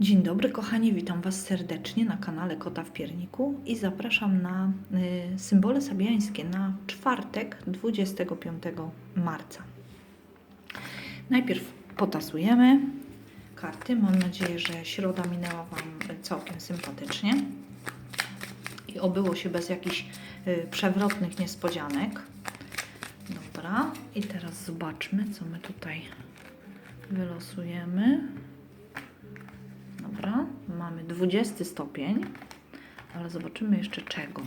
Dzień dobry kochani, witam Was serdecznie na kanale Kota w Pierniku i zapraszam na y, symbole sabiańskie na czwartek 25 marca. Najpierw potasujemy karty. Mam nadzieję, że środa minęła Wam całkiem sympatycznie i obyło się bez jakichś y, przewrotnych niespodzianek. Dobra, i teraz zobaczmy, co my tutaj wylosujemy. Mamy 20 stopień, ale zobaczymy jeszcze czego.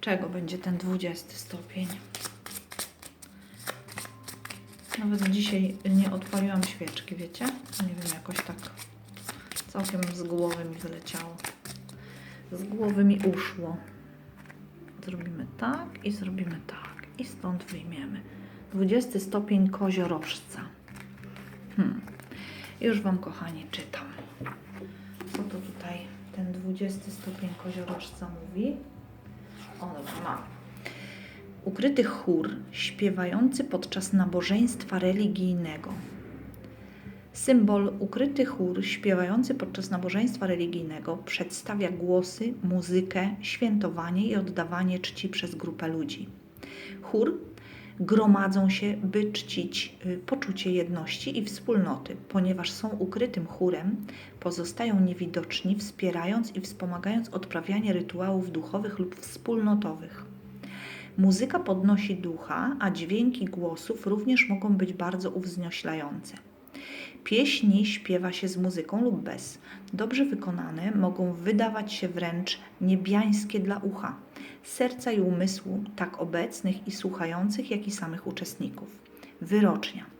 Czego będzie ten 20 stopień? Nawet dzisiaj nie odpaliłam świeczki, wiecie? Nie wiem, jakoś tak całkiem z głowy mi wyleciało. Z głowy mi uszło. Zrobimy tak i zrobimy tak. I stąd wyjmiemy. 20 stopień koziorożca. Hmm. Już Wam, kochani, czytam. Co to tutaj ten 20 stopień koziorożca mówi? O, dobra, mam. Ukryty chór śpiewający podczas nabożeństwa religijnego. Symbol ukryty chór śpiewający podczas nabożeństwa religijnego przedstawia głosy, muzykę, świętowanie i oddawanie czci przez grupę ludzi. Chór gromadzą się, by czcić y, poczucie jedności i wspólnoty, ponieważ są ukrytym chórem, pozostają niewidoczni, wspierając i wspomagając odprawianie rytuałów duchowych lub wspólnotowych. Muzyka podnosi ducha, a dźwięki głosów również mogą być bardzo uwznioślające. Pieśni śpiewa się z muzyką lub bez. Dobrze wykonane mogą wydawać się wręcz niebiańskie dla ucha, serca i umysłu tak obecnych i słuchających, jak i samych uczestników. Wyrocznia.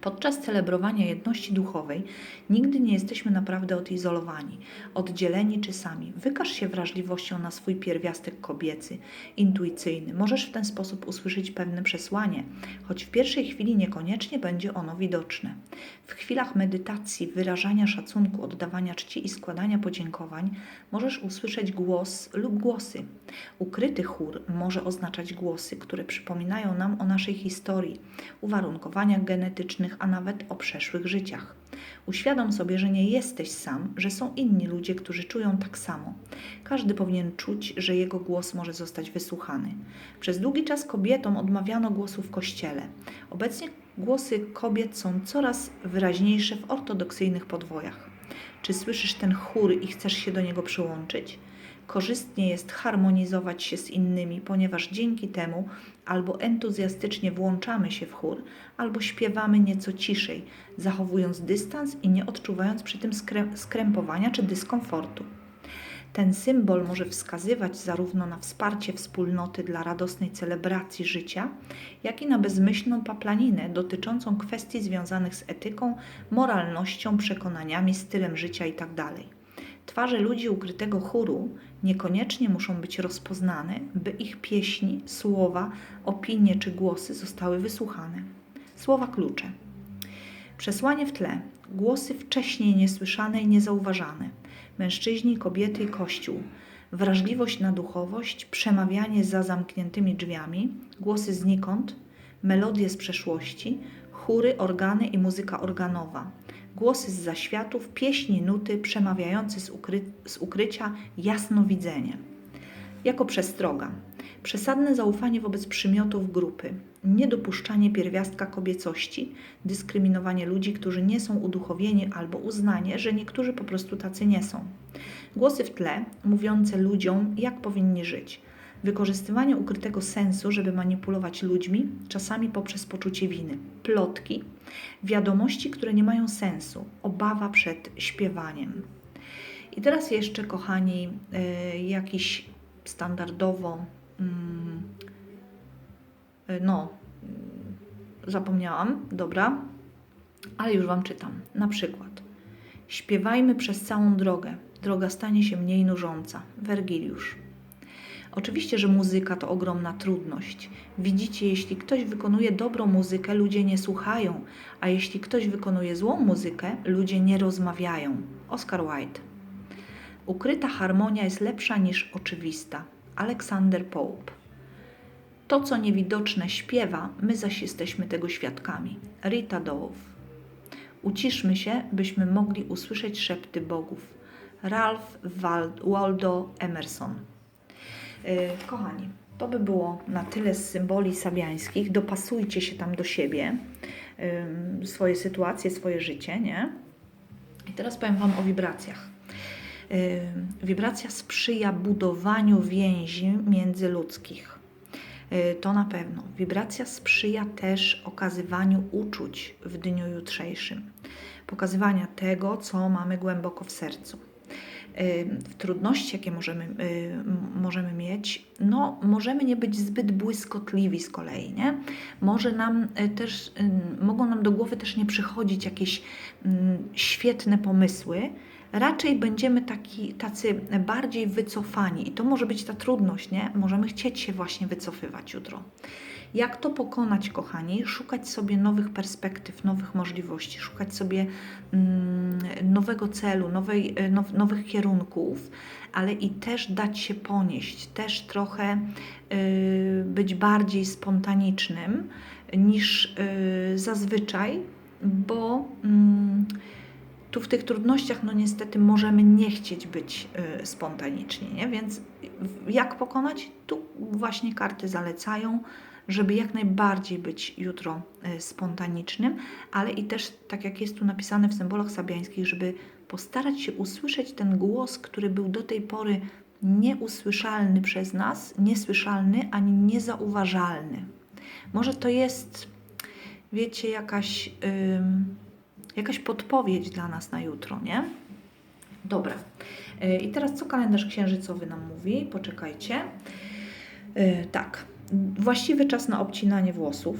Podczas celebrowania jedności duchowej nigdy nie jesteśmy naprawdę odizolowani, oddzieleni czy sami. Wykaż się wrażliwością na swój pierwiastek kobiecy, intuicyjny. Możesz w ten sposób usłyszeć pewne przesłanie, choć w pierwszej chwili niekoniecznie będzie ono widoczne. W chwilach medytacji, wyrażania szacunku, oddawania czci i składania podziękowań możesz usłyszeć głos lub głosy. Ukryty chór może oznaczać głosy, które przypominają nam o naszej historii, uwarunkowaniach genetycznych, a nawet o przeszłych życiach. Uświadom sobie, że nie jesteś sam, że są inni ludzie, którzy czują tak samo. Każdy powinien czuć, że jego głos może zostać wysłuchany. Przez długi czas kobietom odmawiano głosu w kościele. Obecnie głosy kobiet są coraz wyraźniejsze w ortodoksyjnych podwojach. Czy słyszysz ten chór i chcesz się do niego przyłączyć? Korzystnie jest harmonizować się z innymi, ponieważ dzięki temu albo entuzjastycznie włączamy się w chór, albo śpiewamy nieco ciszej, zachowując dystans i nie odczuwając przy tym skrępowania czy dyskomfortu. Ten symbol może wskazywać zarówno na wsparcie wspólnoty dla radosnej celebracji życia, jak i na bezmyślną paplaninę dotyczącą kwestii związanych z etyką, moralnością, przekonaniami, stylem życia itd. Twarze ludzi ukrytego chóru niekoniecznie muszą być rozpoznane, by ich pieśni, słowa, opinie czy głosy zostały wysłuchane. Słowa klucze. Przesłanie w tle. Głosy wcześniej niesłyszane i niezauważane. Mężczyźni, kobiety i kościół. Wrażliwość na duchowość, przemawianie za zamkniętymi drzwiami, głosy znikąd, melodie z przeszłości, chóry, organy i muzyka organowa głosy z zaświatów, pieśni, nuty przemawiające z, ukry z ukrycia jasnowidzenie. Jako przestroga. Przesadne zaufanie wobec przymiotów grupy, niedopuszczanie pierwiastka kobiecości, dyskryminowanie ludzi, którzy nie są uduchowieni albo uznanie, że niektórzy po prostu tacy nie są. Głosy w tle mówiące ludziom, jak powinni żyć – wykorzystywanie ukrytego sensu, żeby manipulować ludźmi, czasami poprzez poczucie winy, plotki, wiadomości, które nie mają sensu, obawa przed śpiewaniem. I teraz jeszcze, kochani, y, jakiś standardowo, mm, y, no, y, zapomniałam, dobra, ale już Wam czytam. Na przykład, śpiewajmy przez całą drogę, droga stanie się mniej nużąca. Wergiliusz. Oczywiście, że muzyka to ogromna trudność. Widzicie, jeśli ktoś wykonuje dobrą muzykę, ludzie nie słuchają, a jeśli ktoś wykonuje złą muzykę, ludzie nie rozmawiają. Oscar Wilde. Ukryta harmonia jest lepsza niż oczywista. Alexander Pope. To, co niewidoczne śpiewa, my zaś jesteśmy tego świadkami. Rita Dołów. Uciszmy się, byśmy mogli usłyszeć szepty bogów. Ralph Wal- Waldo Emerson. Yy, Kochani, to by było na tyle z symboli sabiańskich. Dopasujcie się tam do siebie, swoje sytuacje, swoje życie, nie? I teraz powiem Wam o wibracjach. Ym, Wibracja sprzyja budowaniu więzi międzyludzkich. Y, To na pewno. Wibracja sprzyja też okazywaniu uczuć w dniu jutrzejszym, pokazywania tego, co mamy głęboko w sercu. Trudności, jakie możemy, y, możemy mieć, no, możemy nie być zbyt błyskotliwi z kolei, nie? Może nam y, też, mogą nam do głowy też nie przychodzić jakieś świetne pomysły, raczej będziemy taki, tacy bardziej wycofani. I to może być ta trudność, nie? Możemy chcieć się właśnie wycofywać jutro. Jak to pokonać, kochani? Szukać sobie nowych perspektyw, nowych możliwości, szukać sobie mm, nowego celu, nowej, e, now, nowych kierunków, ale i też dać się ponieść, też trochę y, być bardziej spontanicznym niż y, zazwyczaj, bo. Mm, tu w tych trudnościach, no niestety, możemy nie chcieć być spontaniczni, nie? Więc jak pokonać? Tu właśnie karty zalecają, żeby jak najbardziej być jutro y, spontanicznym, ale i też, tak jak jest tu napisane w symbolach sabiańskich, żeby postarać się usłyszeć ten głos, który był do tej pory nieusłyszalny przez nas, niesłyszalny ani niezauważalny. Może to jest, wiecie, jakaś. ym, jakaś podpowiedź dla nas na jutro, nie? Dobra. Y, I teraz co kalendarz księżycowy nam mówi? Poczekajcie. Y, Tak. Właściwy czas na obcinanie włosów.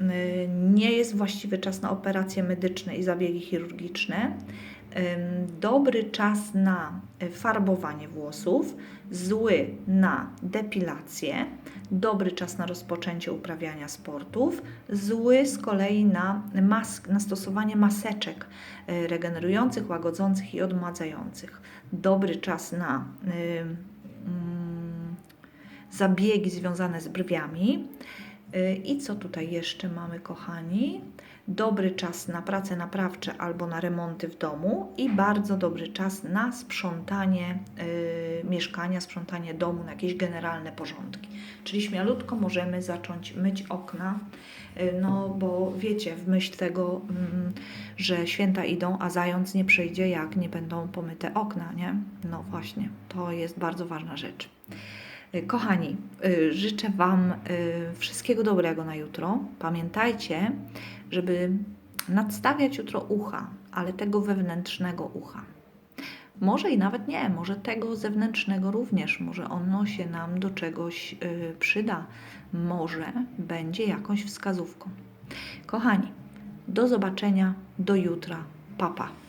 Y, Nie jest właściwy czas na operacje medyczne i zabiegi chirurgiczne. Dobry czas na y, farbowanie włosów, zły na depilację, dobry czas na rozpoczęcie uprawiania sportów, zły z kolei na, mask, na stosowanie maseczek y, regenerujących, łagodzących i odmładzających. Dobry czas na y, mm, zabiegi związane z brwiami. Y, I co tutaj jeszcze mamy, kochani? Dobry czas na prace naprawcze albo na remonty w domu i bardzo dobry czas na sprzątanie y, mieszkania, sprzątanie domu, na jakieś generalne porządki. Czyli śmialutko możemy zacząć myć okna, y, no bo wiecie, w myśl tego, mm, że święta idą, a zając nie przyjdzie, jak nie będą pomyte okna, nie? No właśnie, to jest bardzo ważna rzecz. Y, Kochani, y, życzę Wam y, wszystkiego dobrego na jutro. Pamiętajcie, żeby nadstawiać jutro ucha, ale tego wewnętrznego ucha. Może i nawet nie, może tego zewnętrznego również, może ono się nam do czegoś przyda, może będzie jakąś wskazówką. Kochani, do zobaczenia, do jutra, papa. Pa.